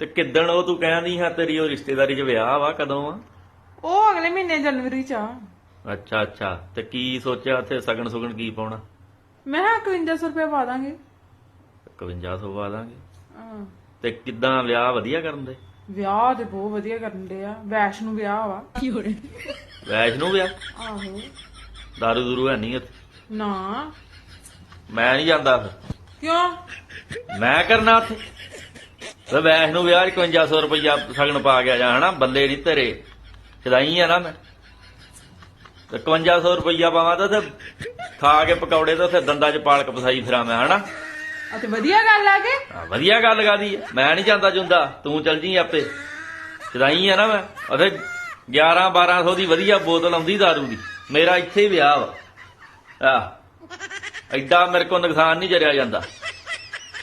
ਤੇ ਕਿੱਦਣ ਉਹ ਤੂੰ ਕਹਿੰਦੀ ਹਾਂ ਤੇਰੀ ਉਹ ਰਿਸ਼ਤੇਦਾਰੀ 'ਚ ਵਿਆਹ ਵਾ ਕਦੋਂ ਆ? ਉਹ ਅਗਲੇ ਮਹੀਨੇ ਜਨਵਰੀ ਚ ਆ। ਅੱਛਾ ਅੱਛਾ। ਤੇ ਕੀ ਸੋਚਿਆ ਉੱਥੇ ਸਗਣ ਸੁਗਣ ਕੀ ਪਾਉਣਾ? ਮੈਂ ਕਿਹਾ 5100 ਰੁਪਏ ਪਾ ਦਾਂਗੇ। 5100 ਪਾ ਦਾਂਗੇ। ਹਾਂ। ਤੇ ਕਿੱਦਾਂ ਵਿਆਹ ਵਧੀਆ ਕਰਨ ਦੇ? ਵਿਆਹ ਤੇ ਬਹੁਤ ਵਧੀਆ ਕਰਨ ਦੇ ਆ। ਵੈਸ਼ ਨੂੰ ਵਿਆਹ ਵਾ। ਵੈਸ਼ਨੂ ਵਿਆਹ? ਆਹੋ। ਦਾਰੂ ਦੂਰੂ ਹੈ ਨਹੀਂ ਉੱਥੇ? ਨਾ। ਮੈਂ ਨਹੀਂ ਜਾਂਦਾ ਫਿਰ। ਕਿਉਂ? ਮੈਂ ਕਰਨਾ ਉੱਥੇ? ਤੇ ਵੈਸ਼ਨੂ ਵਿਆਹ 'ਚ 5100 ਰੁਪਇਆ ਸਗਣ ਪਾ ਗਿਆ ਜਾ ਹਨਾ ਬੱਲੇ ਨਹੀਂ ਤੇਰੇ ਚਦਾਈ ਆ ਨਾ ਮੈਂ। ਤੇ 5100 ਰੁਪਇਆ ਪਾਵਾਂ ਤਾਂ ਤੇ ਖਾ ਕੇ ਪਕੌੜੇ ਤੇ ਉੱਥੇ ਦੰਦਾਂ 'ਚ ਪਾਲਕ ਫਸਾਈ ਫਿਰਾਂ ਮੈਂ ਹਨਾ। ਅਤੇ ਵਧੀਆ ਗੱਲ ਆ ਕੇ? ਆ, ਵਧੀਆ ਗੱਲ ਗਾਦੀ ਮੈਂ ਨਹੀਂ ਜਾਂਦਾ ਜੁੰਦਾ ਤੂੰ ਚੱਲ ਜੀ ਆਪੇ। ਚਦਾਈ ਆ ਨਾ ਮੈਂ। ਉਹਦੇ 11 1200 ਦੀ ਵਧੀਆ ਬੋਤਲ ਆਉਂਦੀ ਦਾਰੂ ਦੀ। ਮੇਰਾ ਇੱਥੇ ਹੀ ਵਿਆਹ ਵਾ। ਆ। ਐਡਾ ਮੇਰੇ ਕੋਲ ਨੁਕਸਾਨ ਨਹੀਂ ਜਰਿਆ ਜਾਂਦਾ।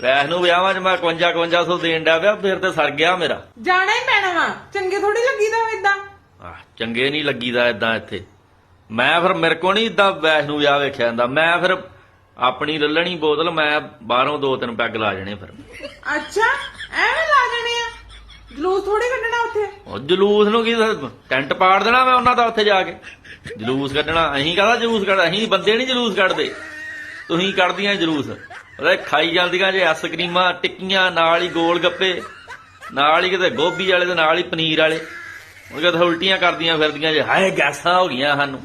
ਵੈਸ ਨੂੰ ਵਿਆਹਾਂ 'ਚ ਮੈਂ 51 5100 ਦੇਣ ਡਿਆ ਪਿਆ ਫਿਰ ਤੇ ਸਰ ਗਿਆ ਮੇਰਾ। ਜਾਣਾ ਹੀ ਪੈਣਾ ਵਾ ਚੰਗੇ ਥੋੜੀ ਲੱਗੀਦਾ ਇਦਾਂ ਆ ਚੰਗੇ ਨਹੀਂ ਲੱਗੀਦਾ ਇਦਾਂ ਇੱਥੇ। ਮੈਂ ਫਿਰ ਮੇਰੇ ਕੋ ਨਹੀਂ ਇਦਾਂ ਵੈਸ ਨੂੰ ਵਿਆਹ ਵੇਖਿਆ ਜਾਂਦਾ। ਮੈਂ ਫਿਰ ਆਪਣੀ ਲੱਲਣੀ ਬੋਤਲ ਮੈਂ ਬਾਹਰੋਂ ਦੋ ਤਿੰਨ ਪੈਗ ਲਾ ਜਣੇ ਫਿਰ। ਅੱਛਾ ਐਵੇਂ ਲਾ ਜਣੇ ਆ? ਜਲੂਸ ਥੋੜੀ ਕੱਢਣਾ ਉੱਥੇ? ਉਹ ਜਲੂਸ ਨੂੰ ਕੀ ਦੱਸ- ਟੈਂਟ ਪਾੜ ਦੇਣਾ ਮੈਂ ਉਹਨਾਂ ਦਾ ਉੱਥੇ ਜਾ ਕੇ? ਜਲੂਸ ਕੱਢਣਾ ਅਹੀਂ ਕਾਹਦਾ ਜਲੂਸ ਕੱਢ ਅਹੀਂ ਬੰਦੇ ਨਹੀਂ ਜਲੂਸ ਕੱਢਦੇ। ਤੁਸੀਂ ਕੱਢਦੀਆਂ ਜਲੂਸ। ਉਹਦੇ ਖਾਈ ਜਾਂਦੀਆਂ ਜੇ ਆਈਸਕ੍ਰੀਮਾਂ, ਟਿੱਕੀਆਂ, ਨਾਲ ਹੀ ਗੋਲ ਗੱਪੇ, ਨਾਲ ਹੀ ਕਿਤੇ ਗੋਭੀ ਵਾਲੇ ਤੇ ਨਾਲ ਹੀ ਪਨੀਰ ਵਾਲੇ। ਉਹ ਕਿਤੇ ਉਲਟੀਆਂ ਕਰਦੀਆਂ ਫਿਰਦੀਆਂ ਜੇ, ਹਾਏ ਗੈਸਾਂ ਹੋ ਗਈਆਂ ਸਾਨੂੰ।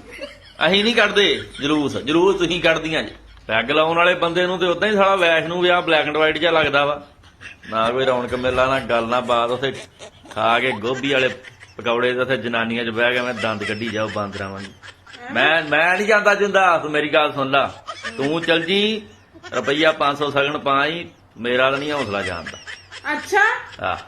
ਅਸੀਂ ਨਹੀਂ ਕੱਢਦੇ ਜਲੂਸ ਜਲੂਸ ਤੁਸੀਂ ਕੱਢਦੀਆਂ ਜੇ। ਪੈਗ ਲਾਉਣ ਵਾਲੇ ਬੰਦੇ ਨੂੰ ਤੇ ਉਦਾਂ ਹੀ ਸਾਲਾ ਵੈਸ਼ ਨੂੰ ਵਿਆਹ ਬਲੈਕ ਐਂਡ ਵਾਈਟ ਜਿਹਾ ਲੱਗਦਾ ਵਾ। ਨਾ ਕੋਈ ਰੌਣਕ ਮੇਲਾ, ਨਾ ਗੱਲ, ਨਾ ਬਾਤ, ਉਥੇ ਖਾ ਕੇ ਗੋਭੀ ਵਾਲੇ ਪਕੌੜੇ ਤੇ ਉੱਥੇ ਜਨਾਨੀਆਂ 'ਚ ਬਹਿ ਕੇ ਮੈਂ ਦੰਦ ਕੱਢੀ ਜਾਓ, ਬਾਂਦਰਾਂ ਵਾਂਗੀ। ਮੈਂ ਮੈਂ ਨਹੀਂ ਜਾਂਦਾ ਜਿੰਦਾ, ਤੂੰ ਮੇਰੀ ਗੱਲ ਸੁਣ ਲੈ। ਤੂੰ ਚਲ ਜੀ ਰੁਪਈਆ 500 ਸਗਣ ਪਾਈ ਮੇਰਾ ਨਹੀਂ ਹੌਸਲਾ ਜਾਣਦਾ। ਅੱਛਾ। ਆ